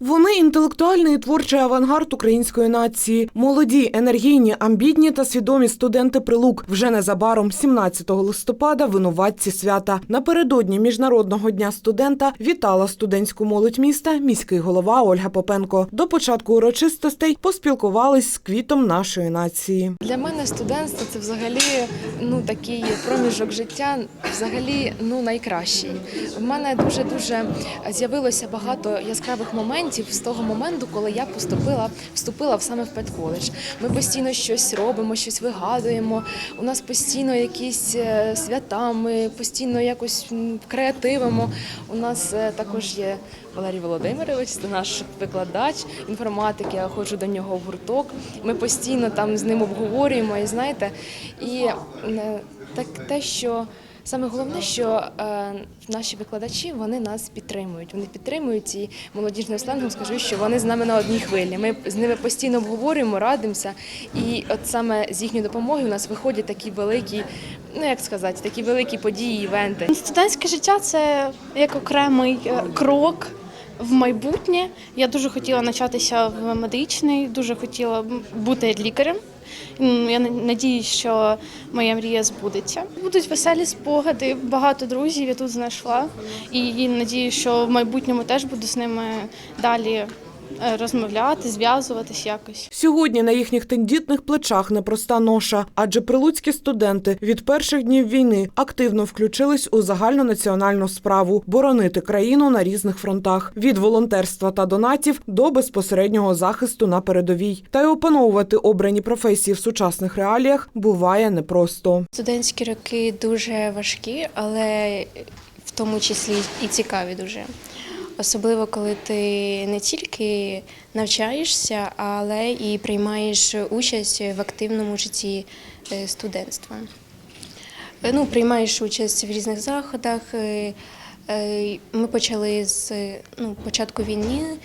Вони інтелектуальний і творчий авангард української нації. Молоді, енергійні, амбітні та свідомі студенти прилук вже незабаром, 17 листопада, винуватці свята. Напередодні міжнародного дня студента вітала студентську молодь міста міський голова Ольга Попенко. До початку урочистостей поспілкувались з квітом нашої нації. Для мене студентство це взагалі ну такий проміжок життя, взагалі ну найкращий. В мене дуже дуже з'явилося багато яскравих моментів з того моменту, коли я поступила, вступила саме в педколедж. Ми постійно щось робимо, щось вигадуємо. У нас постійно якісь е, свята, ми постійно якось креативимо. У нас е, також є Валерій Володимирович, це наш викладач інформатики. Я ходжу до нього в гурток. Ми постійно там з ним обговорюємо. І знаєте, і е, так те, що саме головне, що е, наші викладачі вони нас підтримують. Вони підтримують і молодіжним сленгом скажу, що вони з нами на одній хвилі. Ми з ними постійно обговорюємо, радимося. І от саме з їхньої допомоги у нас виходять такі великі, ну як сказати, такі великі події, івенти. Студентське життя це як окремий е, крок в майбутнє. Я дуже хотіла навчатися в медичний, дуже хотіла бути лікарем. Я надіюсь, що моя мрія збудеться. Будуть веселі спогади, багато друзів я тут знайшла. І надію, що в майбутньому теж буду з ними далі розмовляти, зв'язуватись якось. Сьогодні на їхніх тендітних плечах непроста ноша, адже прилуцькі студенти від перших днів війни активно включились у загальнонаціональну справу боронити країну на різних фронтах від волонтерства та донатів до безпосереднього захисту на передовій. Та й опановувати обрані професії в сучасних реаліях буває непросто. Студентські роки дуже важкі, але в тому числі і цікаві дуже. Особливо, коли ти не тільки навчаєшся, але і приймаєш участь в активному житті е, студентства. Е, Ну, приймаєш участь в різних заходах. Е, Ми почали з ну, початку війни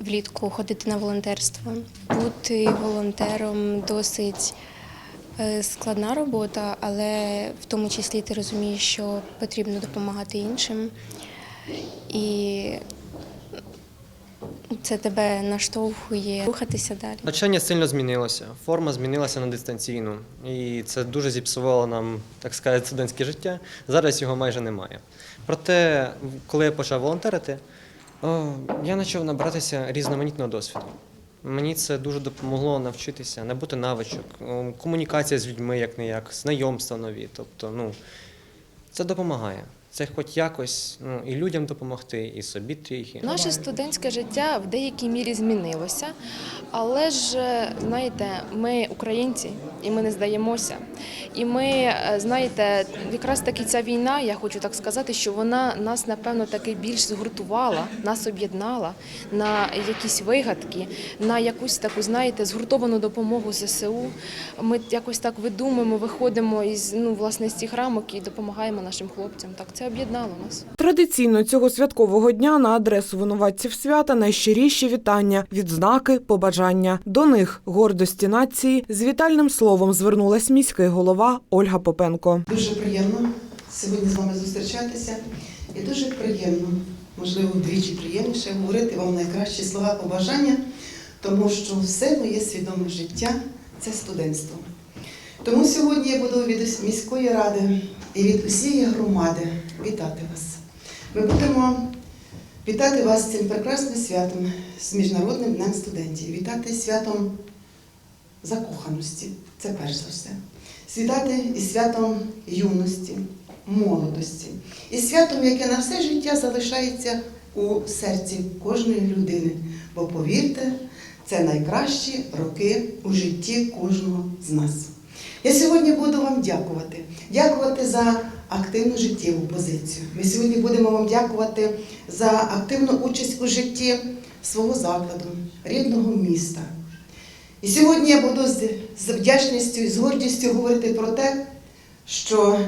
влітку ходити на волонтерство. Бути волонтером досить складна робота, але в тому числі ти розумієш, що потрібно допомагати іншим. І це тебе наштовхує рухатися далі. Навчання сильно змінилося, форма змінилася на дистанційну, і це дуже зіпсувало нам, так сказати, студентське життя. Зараз його майже немає. Проте, коли я почав волонтерити, я почав набратися різноманітного досвіду. Мені це дуже допомогло навчитися, набути навичок, комунікація з людьми як не як, знайомства нові. Тобто, ну, це допомагає. Це хоч якось ну, і людям допомогти, і собі трохи. Наше студентське життя в деякій мірі змінилося, але ж знаєте, ми українці і ми не здаємося. І ми, е, знаєте, якраз таки ця війна, я хочу так сказати, що вона нас напевно таки більш згуртувала, нас об'єднала на якісь вигадки, на якусь таку, знаєте, згуртовану допомогу ЗСУ. Ми якось так видумуємо, виходимо із ну власне з цих рамок і допомагаємо нашим хлопцям. Так це об'єднало нас. Традиційно цього святкового дня на адресу винуватців свята найщиріші вітання, відзнаки, побажання. До них гордості нації з вітальним словом звернулась міський голова Ольга Попенко. Дуже приємно сьогодні з вами зустрічатися. І дуже приємно, можливо, вдвічі приємніше говорити вам найкращі слова побажання, тому що все моє свідоме життя це студентство. Тому сьогодні я буду від міської ради і від усієї громади вітати вас. Ми будемо вітати вас з цим прекрасним святом, з Міжнародним днем студентів, вітати святом закоханості, це перш за все. Світати і святом юності, молодості, і святом, яке на все життя залишається у серці кожної людини. Бо повірте, це найкращі роки у житті кожного з нас. Я сьогодні буду вам дякувати. Дякувати за активну життєву позицію. Ми сьогодні будемо вам дякувати за активну участь у житті свого закладу, рідного міста. І сьогодні я буду з, вдячністю і з гордістю говорити про те, що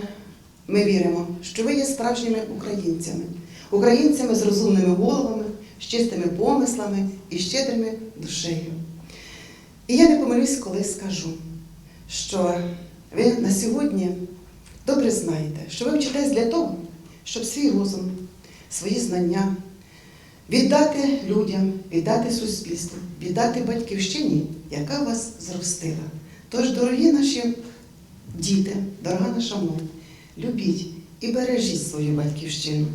ми віримо, що ви є справжніми українцями, українцями з розумними головами, з чистими помислами і щедрими душею. І я не помилюсь, коли скажу, що ви на сьогодні добре знаєте, що ви вчитесь для того, щоб свій розум, свої знання, віддати людям, віддати суспільству, віддати батьківщині, яка вас зростила. Тож, дорогі наші діти, дорога наша молодь, любіть і бережіть свою батьківщину,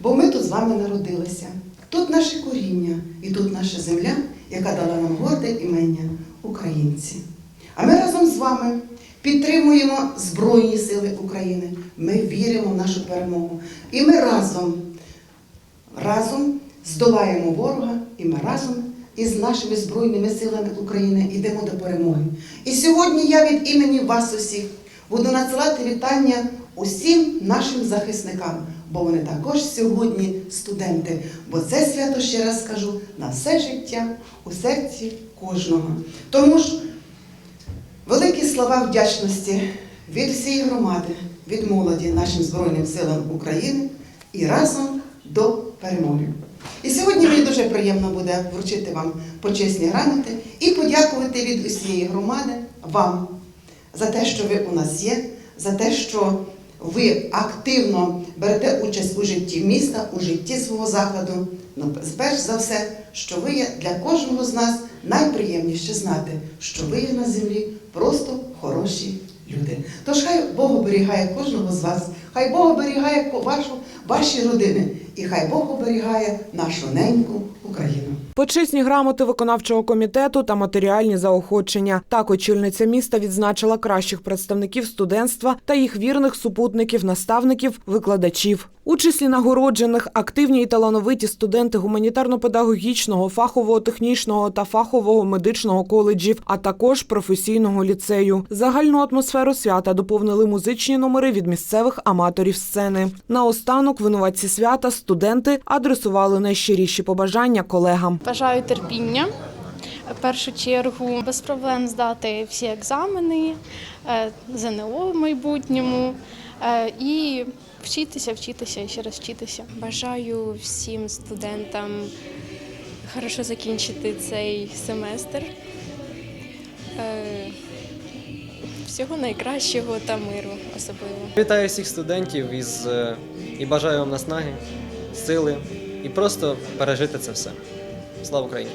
бо ми тут з вами народилися. Тут наше коріння і тут наша земля, яка дала нам горде імення українці. А ми разом з вами підтримуємо Збройні Сили України. Ми віримо в нашу перемогу. І ми разом, разом здолаємо ворога, і ми разом із нашими Збройними силами України йдемо до перемоги. І сьогодні я від імені вас усіх буду надсилати вітання усім нашим захисникам, бо вони також сьогодні студенти. Бо це свято, ще раз скажу, на все життя у серці кожного. Тому ж великі слова вдячності від всієї громади, від молоді нашим Збройним силам України і разом до перемоги. І сьогодні мені дуже приємно буде вручити вам почесні грамоти і подякувати від усієї громади вам за те, що ви у нас є, за те, що ви активно берете участь у житті міста, у житті свого закладу. Ну, перш за все, що ви є для кожного з нас найприємніше знати, що ви є на землі просто хороші люди. Тож хай Бог оберігає кожного з вас, хай Бог оберігає вашу, ваші родини, і хай Бог оберігає нашу неньку Україну. Почесні грамоти виконавчого комітету та матеріальні заохочення. Так очільниця міста відзначила кращих представників студентства та їх вірних супутників, наставників, викладачів. У числі нагороджених активні і талановиті студенти гуманітарно-педагогічного, фахового технічного та фахового медичного коледжів, а також професійного ліцею. Загальну атмосферу свята доповнили музичні номери від місцевих аматорів сцени. Наостанок винуватці свята студенти адресували найщиріші побажання колегам. Бажаю терпіння. В першу чергу без проблем здати всі екзамени, е, ЗНО в майбутньому е, і вчитися, вчитися і ще раз вчитися. Бажаю всім студентам хорошо закінчити цей семестр. Е, Всього найкращого та миру особливо. Вітаю всіх студентів із і бажаю вам наснаги, сили і просто пережити це все. Слава Україні!